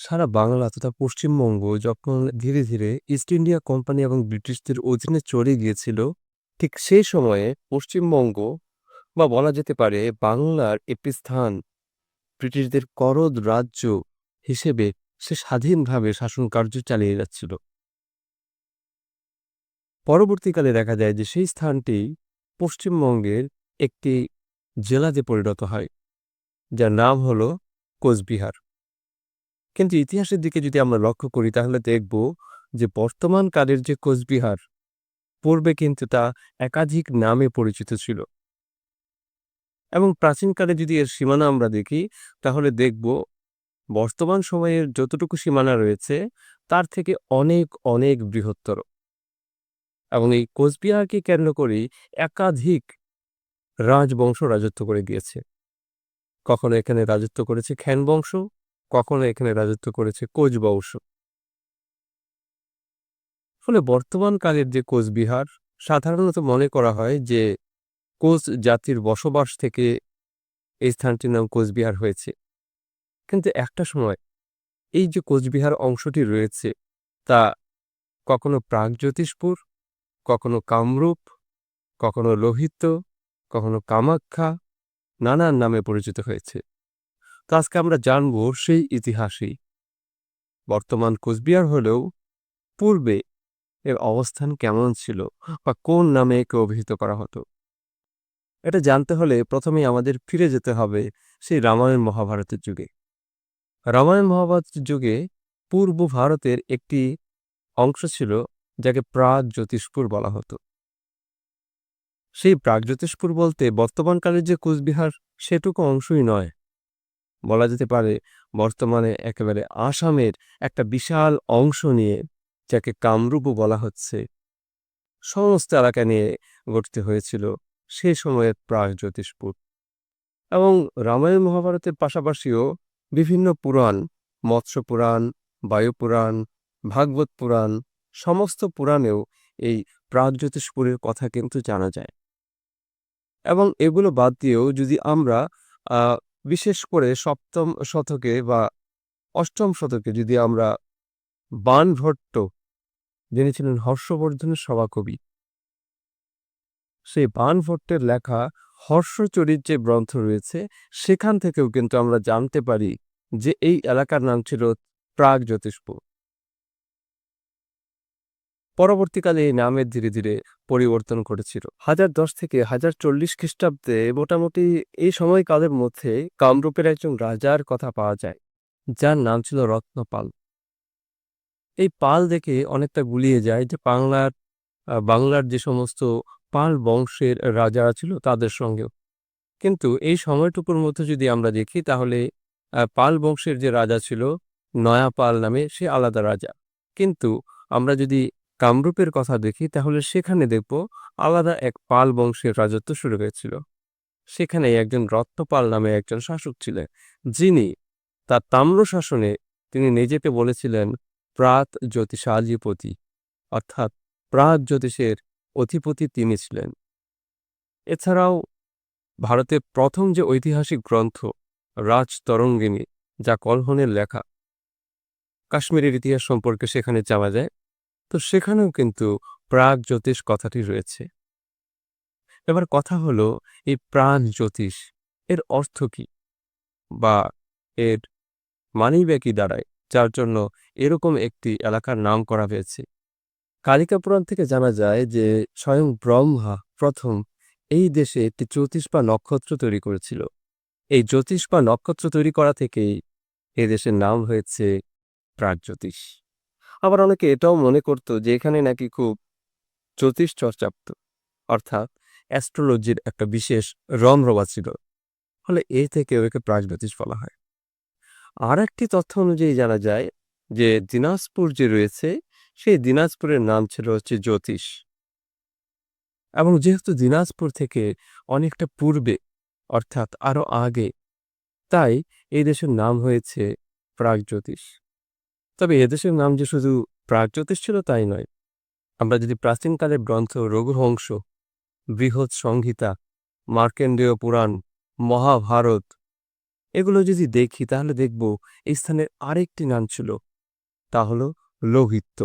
সারা বাংলা তথা পশ্চিমবঙ্গ যখন ধীরে, ধীরে ইস্ট ইন্ডিয়া কোম্পানি এবং ব্রিটিশদের অধীনে চলে গিয়েছিল, ঠিক সেই সময়ে পশ্চিমবঙ্গ বা বলা যেতে পারে বাংলার একটি স্থান ব্রিটিশদের করদ রাজ্য হিসেবে সে স্বাধীনভাবে শাসনকার্য চালিয়ে যাচ্ছিল। পরবর্তীকালে দেখা যায় যে সেই স্থানটি পশ্চিমবঙ্গের একটি জেলাতে পরিণত হয়, যার নাম হল কোচবিহার। কিন্তু ইতিহাসের দিকে যদি আমরা লক্ষ্য করি, তাহলে দেখব যে বর্তমান কালের যে কোচবিহার, পূর্বে কিন্তু তা একাধিক নামে পরিচিত ছিল। এবং প্রাচীনকালে যদি এর সীমানা আমরা দেখি, তাহলে দেখব বর্তমান সময়ের যতটুকু সীমানা রয়েছে, তার থেকে অনেক অনেক বৃহত্তর। এবং এই কোচবিহারকে কেন্দ্র করেই একাধিক রাজবংশ রাজত্ব করে গিয়েছে। কখনো এখানে রাজত্ব করেছে খ্যান বংশ কখনো এখানে রাজত্ব করেছে কোচ বংশ ফলে বর্তমান কালের যে কোচবিহার সাধারণত মনে করা হয় যে কোচ জাতির বসবাস থেকে এই স্থানটির নাম কোচবিহার হয়েছে। কিন্তু একটা সময় এই যে কোচবিহার অংশটি রয়েছে, তা কখনো প্রাগজ্যোতিষপুর কখনো কামরূপ, কখনো লোহিত, কখনো কামাখ্যা, নানান নামে পরিচিত হয়েছে। তো আজকে আমরা জানব সেই ইতিহাসই। বর্তমান কোচবিহার হলেও পূর্বে এর অবস্থান কেমন ছিল বা কোন নামে একে অভিহিত করা হতো? এটা জানতে হলে প্রথমেই আমাদের ফিরে যেতে হবে সেই রামায়ণ মহাভারতের যুগে। রামায়ণ মহাভারতের যুগে পূর্ব ভারতের একটি অংশ ছিল যাকে প্রাগ জ্যোতিষপুর বলা হতো। সেই প্রাগ জ্যোতিষপুর বলতে বর্তমানকালের যে কোচবিহার সেটুকু অংশই নয় বলা যেতে পারে, বর্তমানে একেবারে আসামের একটা বিশাল অংশ নিয়ে যাকে কামরূপও বলা হচ্ছে। সমস্ত এলাকা নিয়ে গঠিত হয়েছিল সে সময়ের প্রাগ জ্যোতিষপুর। এবং রামায়ণ মহাভারতের পাশাপাশিও বিভিন্ন পুরাণ, মৎস্য পুরাণ বায়ুপুরাণ ভাগবত পুরাণ, সমস্ত পুরাণেও এই প্রাগজ্যোতিষপুরের কথা কিন্তু জানা যায়। এবং এগুলো বাদ দিয়েও যদি আমরা বিশেষ করে সপ্তম শতকে বা অষ্টম শতকে যদি আমরা বানভট্ট, যিনি ছিলেন হর্ষবর্ধনের সভাকবি, সেই বানভট্টের লেখা হর্ষচরিত যে গ্রন্থ রয়েছে, সেখান থেকেও কিন্তু আমরা জানতে পারি যে এই এলাকার নাম ছিল প্রাগ জ্যোতিষপুর পরবর্তীকালে এই নামের ধীরে ধীরে পরিবর্তন করেছিল হাজার দশ থেকে হাজার চল্লিশ খ্রিস্টাব্দে মোটামুটি এই সময়কালের মধ্যে কামরূপের একজন রাজার কথা পাওয়া যায়, যার নাম ছিল রত্নপাল। এই পাল দেখে অনেকটা গুলিয়ে যায় যে বাংলার বাংলার যে সমস্ত পাল বংশের রাজারা ছিল তাদের সঙ্গেও। কিন্তু এই সময়টুকুর মধ্যে যদি আমরা দেখি তাহলে পাল বংশের যে রাজা ছিল, নয়া পাল নামে সে আলাদা রাজা। কিন্তু আমরা যদি কামরূপের কথা দেখি, তাহলে সেখানে দেখব আলাদা এক পাল বংশের রাজত্ব শুরু হয়েছিল। সেখানে একজন রত্নপাল নামে একজন শাসক ছিলেন, যিনি তার তাম্র শাসনে তিনি নিজেকে বলেছিলেন প্রাত জ্যোতিষাধিপতি, অর্থাৎ প্রাত জ্যোতিষের অধিপতি তিনি ছিলেন। এছাড়াও ভারতের প্রথম যে ঐতিহাসিক গ্রন্থ রাজ তরঙ্গিনী, যা কলহনের লেখা, কাশ্মীরের ইতিহাস সম্পর্কে সেখানে যাওয়া যায় তো সেখানেও কিন্তু প্রাগ জ্যোতিষ কথাটি রয়েছে। এবার কথা হলো, এই প্রাণ জ্যোতিষ এর অর্থ কি? বা এর মানেই বা কি দাঁড়ায়? যার জন্য এরকম একটি এলাকার নাম করা হয়েছে। কালিকা পুরাণ থেকে জানা যায় যে স্বয়ং ব্রহ্মা প্রথম এই দেশে একটি জ্যোতিষ বা নক্ষত্র তৈরি করেছিল। এই জ্যোতিষ বা নক্ষত্র তৈরি করা থেকেই এ দেশের নাম হয়েছে প্রাগজ্যোতিষ আবার অনেকে এটাও মনে করত যে এখানে নাকি খুব জ্যোতিষ চর্চাপ্ত অর্থাৎ অ্যাস্ট্রোলজির একটা বিশেষ রমরবা ছিল। ফলে এ থেকে ওকে প্রাগজ্যোতিষ বলা হয়। আর একটি তথ্য অনুযায়ী জানা যায় যে দিনাজপুর যে রয়েছে, সেই দিনাজপুরের নাম ছিল হচ্ছে জ্যোতিষ। এবং যেহেতু দিনাজপুর থেকে অনেকটা পূর্বে, অর্থাৎ আরও আগে, তাই এই দেশের নাম হয়েছে প্রাগজ্যোতিষ। তবে এদেশের নাম যে শুধু প্রাগজ্যোতিষ ছিল তাই নয়। আমরা যদি প্রাচীনকালের গ্রন্থ রঘুহংস, বৃহৎ সংহিতা মার্কেন্ডেয় পুরাণ, মহাভারত, এগুলো যদি দেখি তাহলে দেখব এই স্থানের আরেকটি নাম ছিল, তা হল লৌহিত্য।